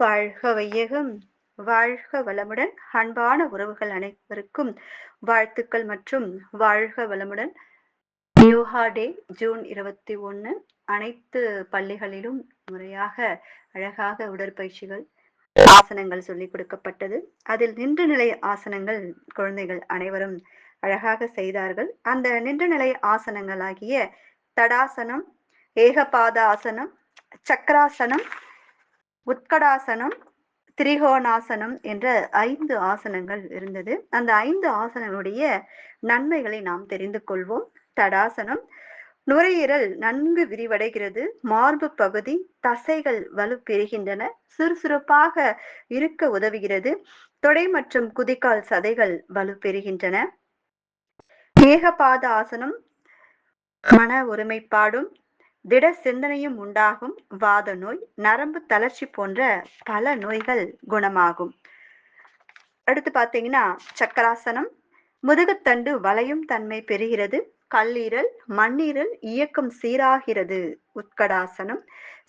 வாழ்க வையகம். வாழ்க வளமுடன் அன்பான உறவுகள் அனைவருக்கும் வாழ்த்துக்கள் மற்றும் வாழ்க வளமுடன். யோகா டே ஜூன் இருபத்தி ஒன்று அனைத்து பள்ளிகளிலும் முறையாக அழகாக உடற்பயிற்சிகள் ஆசனங்கள் சொல்லிக் கொடுக்கப்பட்டது. அதில் நின்ற நிலை ஆசனங்கள் குழந்தைகள் அனைவரும் அழகாக செய்தார்கள். அந்த நின்ற நிலை ஆசனங்களாகிய தடாசனம் ஏகபாத ஆசனம் சக்கராசனம் உத்கடாசனம் திரிகோணாசனம் என்ற ஐந்து ஆசனங்கள் இருந்தது. அந்த ஐந்து ஆசனங்களுடைய நன்மைகளை நாம் தெரிந்து கொள்வோம். தடாசனம் நுரையீரல் நன்கு விரிவடைகிறது. மார்பு பகுதி தசைகள் வலுப்பெறுகின்றன சுறுசுறுப்பாக இருக்க உதவுகிறது. தொடை மற்றும் குதிக்கால் சதைகள் வலுப்பெறுகின்றன ஏகபாத ஆசனம் மன ஒருமைப்பாடும் திட சிந்தனையும் உண்டாகும். வாத நோய் நரம்பு தளர்ச்சி போன்ற பல நோய்கள் குணமாகும். அடுத்து பார்த்தீங்கன்னா சக்கராசனம். முதுகுத்தண்டு வளையும் தன்மை பெறுகிறது. கல்லீரல் மண்ணீரல் இயக்கம் சீராகிறது. உட்கடாசனம்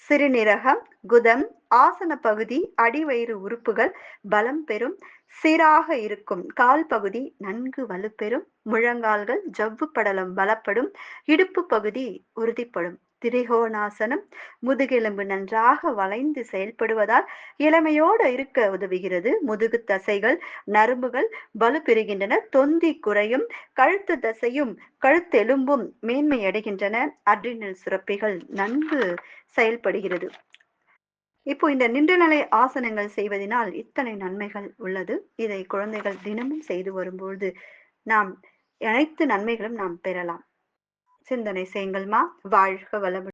சிறுநீரகம் குதம் ஆசன பகுதி அடிவயிறு உறுப்புகள் பலம் பெறும். சீராக இருக்கும். கால் பகுதி நன்கு வலுப்பெறும். முழங்கால்கள் ஜவ்வு படலம் பலப்படும் இடுப்பு பகுதி உறுதிப்படும். திரிகோணாசனம் முதுகெலும்பு நன்றாக வளைந்து செயல்படுவதால் இளமையோடு இருக்க உதவுகிறது. முதுகு தசைகள் நரம்புகள் வலு பெறுகின்றன தொந்தி குறையும் கழுத்து தசையும் கழுத்தெலும்பும் மேன்மையடைகின்றன அட்ரினல் சுரப்பிகள் நன்கு செயல்படுகிறது. இப்போ இந்த நின்றநிலை ஆசனங்கள் செய்வதனால் இத்தனை நன்மைகள் உள்ளது. இதை குழந்தைகள் தினமும் செய்து வரும்பொழுது நாம் அனைத்து நன்மைகளும் நாம் பெறலாம். சிந்தனை செய்யுங்கள்மா. வாழ்க வளமுடன்.